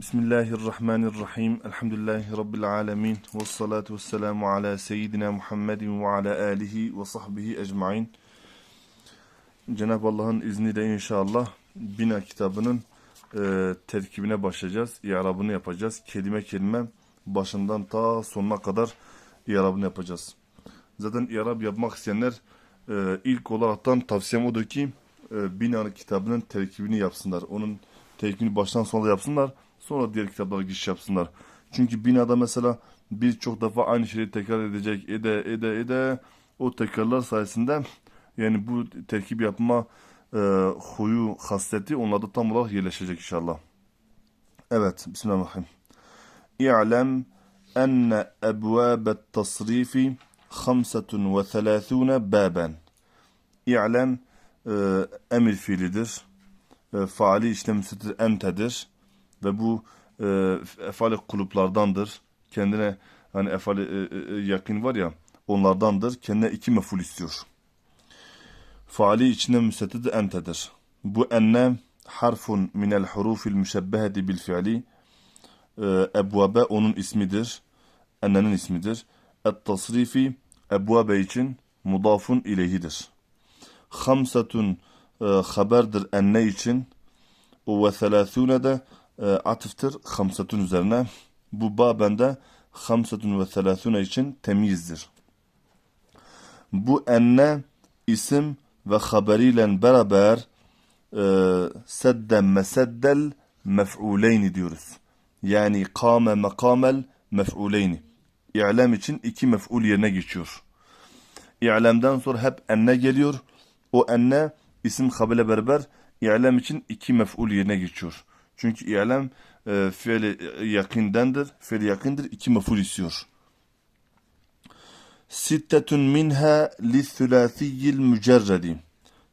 Bismillahirrahmanirrahim. Elhamdülillahi Rabbil alemin. Ve salatu ve selamu ala seyyidina Muhammedin ve ala alihi ve sahbihi ecmain. Cenab-ı Allah'ın izniyle inşallah Bina kitabının e, terkibine başlayacağız. İ'rabını yapacağız. Kelime kelime başından ta sonuna kadar i'rabını yapacağız. Zaten i'rab yapmak isteyenler e, ilk olaraktan tavsiyem odur ki e, Bina kitabının terkibini yapsınlar. Onun terkibini baştan sona yapsınlar. Sonra diğer kitaplara giriş yapsınlar. Çünkü binada mesela birçok defa aynı şeyi tekrar edecek, ede, ede, ede. O tekrarlar sayesinde yani bu terkip yapma e, huyu, hasleti onlarda tam olarak yerleşecek inşallah. Evet, Bismillahirrahmanirrahim. İ'lem enne ebvâbet tasrifi hamsetun ve thelâthûne bâben. İ'lem e, emir fiilidir. E, faali işlemsidir, entedir ve bu e, efali kulüplardandır. Kendine hani efali e, e, yakın var ya onlardandır. Kendine iki meful istiyor. Faali içinde müsettid entedir. Bu enne harfun minel hurufil müşebbehedi bil fiili e, ebvabe onun ismidir. Ennenin ismidir. Et tasrifi ebvabe için mudafun ileyhidir. Hamsetun e, haberdir enne için ve selâthûne de e, atıftır hamsetun üzerine. Bu babende hamsetun ve selâthûne için temyizdir. Bu enne isim ve haberiyle beraber e, sedden meseddel mef'uleyni diyoruz. Yani kâme mekamel mef'uleyni. İ'lem için iki mef'ul yerine geçiyor. İ'lemden sonra hep enne geliyor. O enne isim habile beraber İ'lem için iki mef'ul yerine geçiyor. Çünkü i'lem e, fiili yakındandır. Fiili yakındır. iki mef'ul istiyor. Sittetun minha lithülâthiyil mücerredi.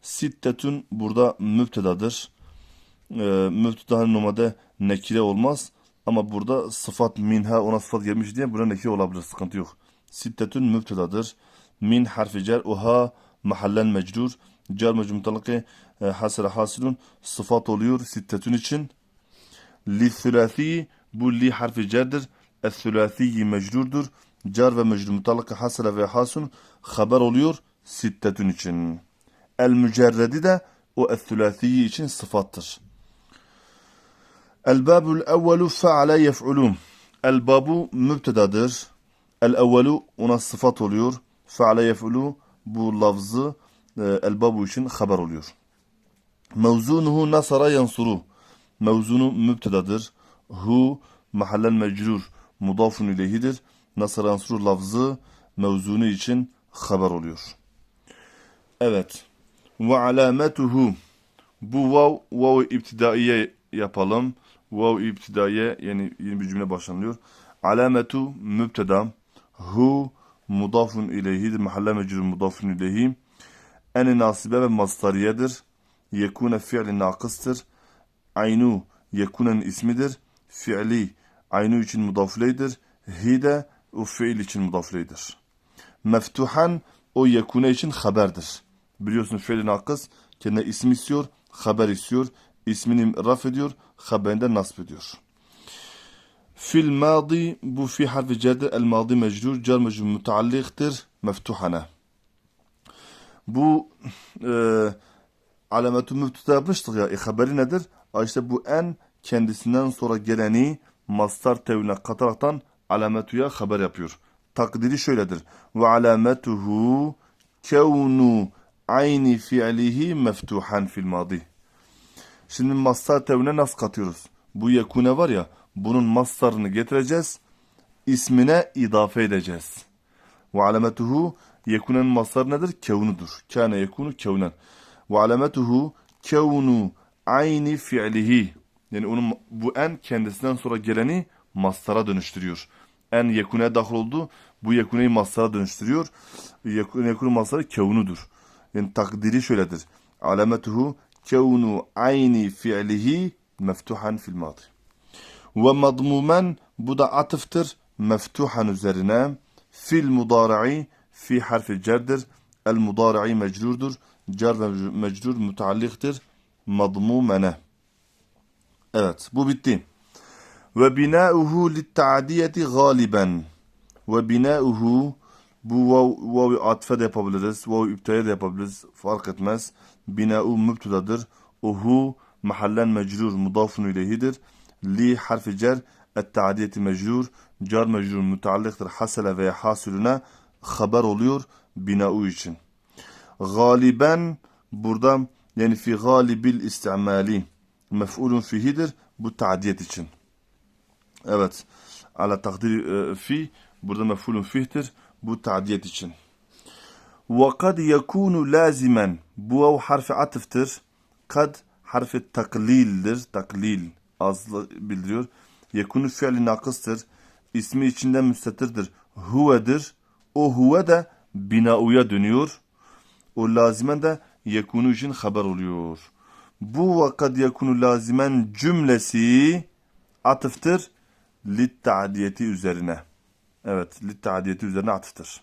Sittetun burada mübtedadır. E, mübtedanın normalde nekire olmaz. Ama burada sıfat minha ona sıfat gelmiş diye buna nekire olabilir. Sıkıntı yok. Sittetun mübtedadır. Min harfi cer uha mahallen mecrur. Cer mecrur mutalakı e, hasra hasilun sıfat oluyor sittetun için. Lithülâthi bu li harfi cerdir. Es-sülâthi mecrurdur. Car ve mecrur mutalaka hasra ve hasun haber oluyor sittetun için. El mücerredi de o es-sülâthi için sıfattır. El babul evvelu fe'ale yef'ulun. El babu mübtedadır. El evvelu ona sıfat oluyor. Fe'ale yef'ulu bu lafzı e, el babu için haber oluyor. Mevzunuhu nasara yansuru. Mevzunu mübtedadır. Hu mahallen mecrur mudafun ileyhidir. Nasara yansuru lafzı mevzunu için haber oluyor. Evet. Ve alametuhu. Bu vav, vav ibtidaiye yapalım. Vav ibtidaiye yani yeni bir cümle başlanıyor. Alametu mübteda. Hu mudafun ileyhidir. Mahalle mecrur mudafun ileyhi. En nasibe ve mastariyedir. Yekune fi'li nakıstır. Aynu yekunen ismidir. Fi'li aynu için mudafleydir. Hide o fiil için mudafleydir. Meftuhan o yekune için haberdir. Biliyorsun fiil nakıs kendine isim istiyor, haber istiyor. İsmini raf ediyor, haberinde nasb ediyor. Fil madi bu fi harfi cerdir. El madi mecrur. Cer mecrur mütealliktir. Meftuhane. Bu e, alametü müftüde yapmıştık ya. E, haberi nedir? İşte bu en kendisinden sonra geleni mastar tevhine kataraktan alametuya haber yapıyor. Takdiri şöyledir. Ve alametuhu kevnu ayni fi'lihi meftuhan fil madi. Şimdi mastar tevhine nasıl katıyoruz? Bu yekune var ya bunun mastarını getireceğiz. ismine idafe edeceğiz. Ve alametuhu yekunen mastar nedir? Kevnudur. Kâne yekunu kevnen. Ve alametuhu kevnu ayni fi'lihi. Yani onun bu en kendisinden sonra geleni mastara dönüştürüyor. En yekune dahil oldu. Bu yekuneyi mastara dönüştürüyor. Yekune yekunu mastarı kevnudur. Yani takdiri şöyledir. Alametuhu kevnu ayni fi'lihi meftuhan fil madi. Ve madmumen bu da atıftır. Meftuhan üzerine. Fil mudari'i fi harfi cerdir. El mudari'i mecrurdur. Cer ve mecrur mütealliktir. Madmumene. Evet bu bitti. Ve binauhu litta'diyeti galiben. Ve binauhu bu vav, vav atfe de yapabiliriz. Vav üpteye de yapabiliriz. Fark etmez. Bina'u mübtedadır. Uhu mahallen mecrur mudafun ileyhidir. Li harfi cer et-ta'diyeti mecrur. Car mecrur müteallıktır. Hasele veya hasülüne haber oluyor bina'u için. Galiben burada yani fi galibil istimali mef'ulun fihidir. Bu ta'diyet için. Evet. Ala takdir e, fi burada mef'ulun fihtir. Bu ta'diyet için. وقد يكون لازما bu vav harfi atıftır. Kad harfi taklildir. Taklil azlı bildiriyor. Yekunu fiili nakıstır. İsmi içinden müstetirdir. Huvedir. O huve de binauya dönüyor. O lazimen de yekunu için haber oluyor. Bu vakad yekunu lazimen cümlesi atıftır. Lit ta'diyeti üzerine. Evet, lit ta'diyeti üzerine atıftır.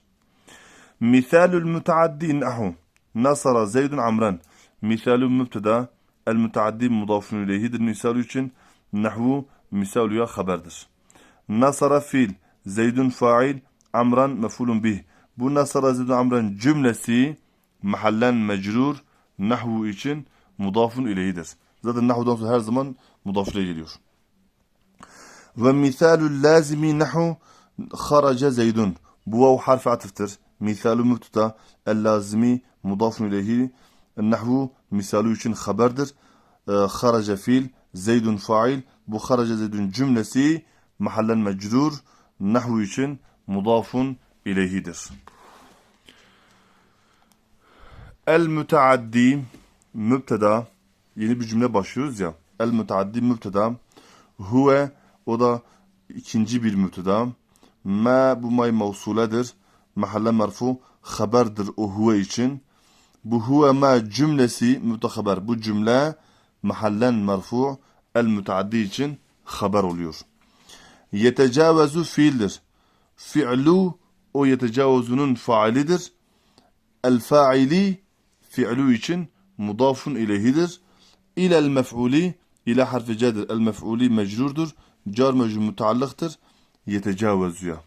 Misalul müteaddi nahu. Nasara Zeydun Amran. Misalul mübteda. El müteaddi mudafun ileyhidir. Misal için nahvu misaluya haberdir. Nasara fiil. Zeydun fail. Amran mefulun bih. Bu Nasara Zeydun Amran cümlesi mahallen mecrur nahvu için mudafun ileyhidir. Zaten nahvudan sonra her zaman mudaf ile geliyor. Ve misalul lazimi nahu kharaca Zeydun. Bu vav harfi atıftır. Misalu mübteda el lazimi mudafun ileyhi nahvu misalu için haberdir. E, kharaca fiil Zeydun fail. Bu kharaca Zeydun cümlesi mahallen mecrur nahvu için mudafun ileyhidir. El müteaddi mübteda yeni bir cümle başlıyoruz ya. El müteaddi mübteda huve o da ikinci bir mübteda. Ma bu may mevsuledir. Mahalle merfu haberdir o huve için. Bu huve ma cümlesi mütehaber. Bu cümle mahallen merfu el müteaddi için haber oluyor. Yetecavezu fiildir. Fi'lu o yetecavuzunun faalidir. El faili fi'lu için mudafun ileyhidir. İlel mef'uli ile harfi cedir. El mef'uli mecrurdur. Car mecrur müteallıktır. Yetecavvezuya.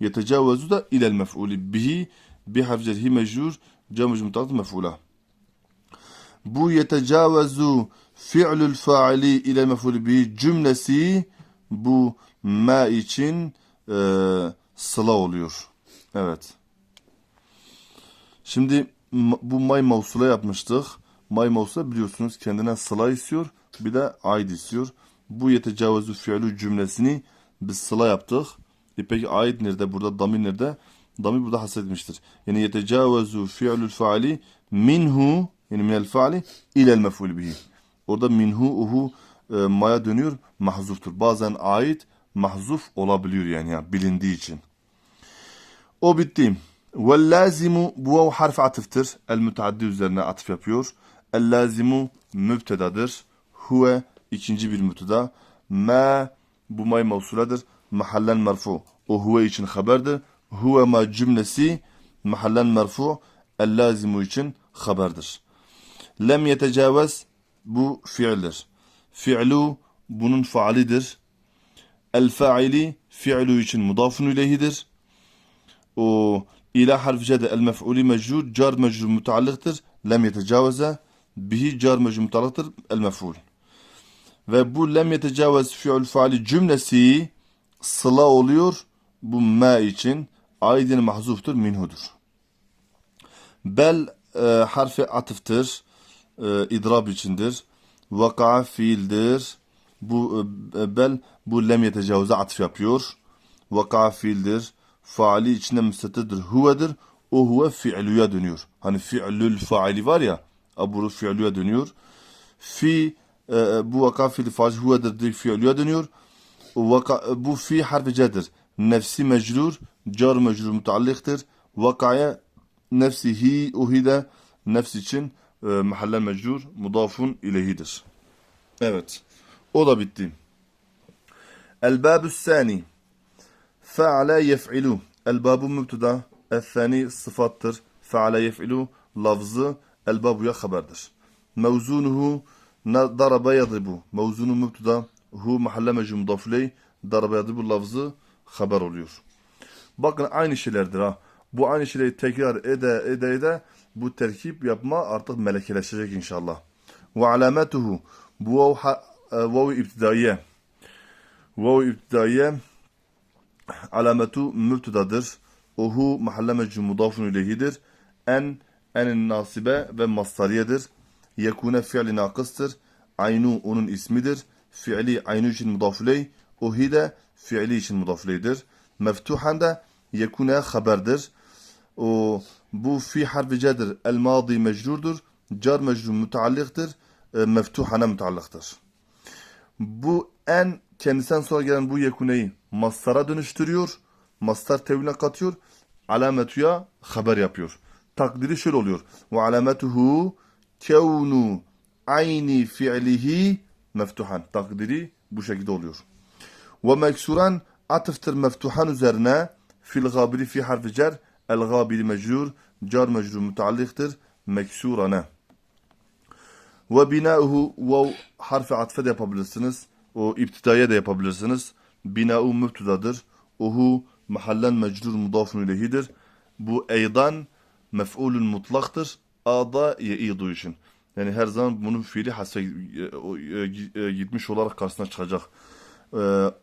Yetecavvezu da ilel mef'uli bihi bi harfi cerhi mecrur. Car mecrur müteallık mef'ula. Bu yetecavvezu fi'lül faili ile mef'uli bihi cümlesi bu ma için e, sıla oluyor. Evet. Şimdi bu may mavsula yapmıştık. May mavsula biliyorsunuz kendine sıla istiyor. Bir de aid istiyor. Bu yetecavvezu fi'lü cümlesini biz sıla yaptık. E peki aid nerede? Burada damir nerede? Damir burada hasredilmiştir. Yani yetecavvezu fi'lül faali minhu yani minel faali ilel mef'ul bihi. Orada minhu uhu e, maya dönüyor mahzuftur. Bazen ait mahzuf olabiliyor yani ya, bilindiği için. O bitti. Vel lazimu bu vav harf atıftır. El müteaddi üzerine atıf yapıyor. El lazimu mübtedadır. Huve ikinci bir mübteda. Ma bu may mevsuladır. Mahallen merfu. O huve için haberdir. Huve ma cümlesi mahallen merfu. El lazimu için haberdir. Lem yetecavez bu fiildir. Fi'lu bunun faalidir. El faili fi'lu için mudafun ileyhidir. Harf cede el mef'uli mecrur car mecrur müteallıktır. Lem yetecaveze bihi car mecrur müteallıktır el. Ve bu lem yetecavez fi'ül faali cümlesi sıla oluyor. Bu ma için aidin mahzuftur minhudur. Bel e, harfi atıftır. E, idrab içindir. Vaka fiildir. Bu e, bel bu lem yetecavüze atıf yapıyor. Vaka fiildir. Faali içinde müstetirdir. Huvedir. O huve fi'luya dönüyor. Hani fi'lül faili var ya. Aburu fi'luya dönüyor. Fi e, bu vaka fiili faali huvedir diye fi'luya dönüyor. Vaka, bu fi harfi cedir. Nefsi mecrur. Car mecrur mutallıktır. Vakaya nefsihi uhide nefs için e, mahalle mecrur mudafun ileyhidir. Evet. O da bitti. El-Babü Sani Fe'ale yef'ilu El-Babu mübteda El-Thani sıfattır. Fe'ale yef'ilu lafzı El-Babu'ya haberdir. Mevzunuhu darabe yadribu Mevzunu mübteda Hu mahalle mecrur mudafuley darbe yadı bu lafzı haber oluyor. Bakın aynı şeylerdir ha. Bu aynı şeyleri tekrar ede ede ede bu terkip yapma artık melekeleşecek inşallah. Ve alametuhu bu vav, e, vav iptidaiye. Vav iptidaiye alametu mübtedadır. Ohu mahalle mecru mudafun ileyhidir. En enin nasibe ve mastariyedir. Yekune fiili nakıstır. Aynu onun ismidir. Fiili aynu için mudafuley. Ohi de fiili için mudafuleydir. Meftuhan da yekune haberdir. O bu fi harfi cedir. El madi mecrurdur. Car mecrur müteallıktır. E, meftuhana müteallıktır. Bu en kendisinden sonra gelen bu yekuneyi mastara dönüştürüyor. Mastar tevhine katıyor. Alametuya haber yapıyor. Takdiri şöyle oluyor. Ve alametuhu kevnu ayni fi'lihi meftuhan. Takdiri bu şekilde oluyor. Ve meksuran atıftır meftuhan üzerine fil gabiri fi harfi cer el gabiri mecrur car mecrur müteallıktır meksurane. Ve binauhu vav harfi atfe de yapabilirsiniz. O iptidaya da yapabilirsiniz. Binau mübtedadır. Uhu mahallen mecrur mudafun ileyhidir. Bu eydan mef'ulun mutlaktır. A'da ye'idu için. Yani her zaman bunun fiili hase e, e, e, gitmiş olarak karşısına çıkacak.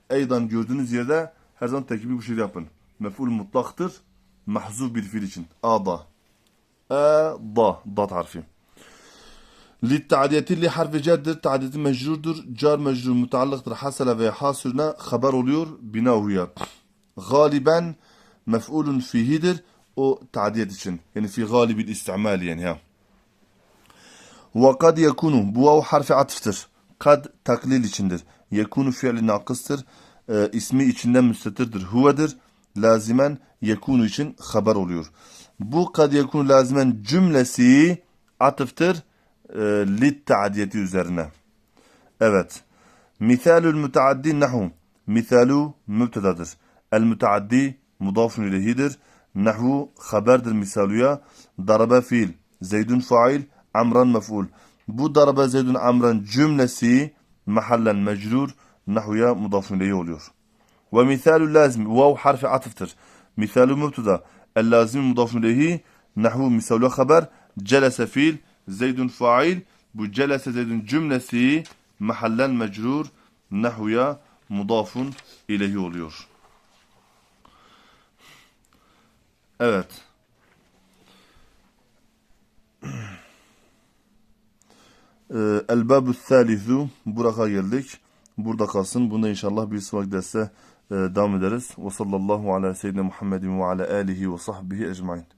Eydan gördüğünüz yerde her zaman tekibi bu şekilde yapın. Mef'ul mutlaktır. Mahzuf bir fiil için. A'da. E, da. Dat harfi. Littaliyeti li harfi cerdir, taliyeti mecrurdur, car mecrur mutallıktır, hasele ve hasürüne haber oluyor, bina huya. Galiben mef'ulun fihidir, o tadiyet için. Yani fi galibil istimal yani ya. Ve kad yekunu, bu vav harfi atıftır. Kad taklil içindir. Yekunu fiili nakıstır, e, ismi içinden müstetirdir, huvedir. Lazimen yekunu için haber oluyor. Bu kad yekunu lazimen cümlesi atıftır. E, lit ta'diyeti üzerine. Evet. Misalul müteaddi nahu. Misalu mübtedadır. El müteaddi mudafun ileyhidir. Nahu haberdir misaluya. Darabe fiil. Zeydun fail. Amran mef'ul. Bu darabe zeydun amran cümlesi mahallen mecrur. Nahuya mudafun ileyhi oluyor. Ve misalul lazim. Vav harfi atıftır. Misalu mübteda. El lazim mudafun ileyhi. Nahu misalu haber. Celese fiil. Zeydun fail. Bu celese zeydun cümlesi mahallen mecrur. Nahuya mudafun ileyhi oluyor. Evet. Ee, El-Babu Thalithu buraya geldik. Burada kalsın. Bunda inşallah bir sonraki derste e, devam ederiz. Ve sallallahu ala seyyidina Muhammedin ve ala alihi ve sahbihi ecmain.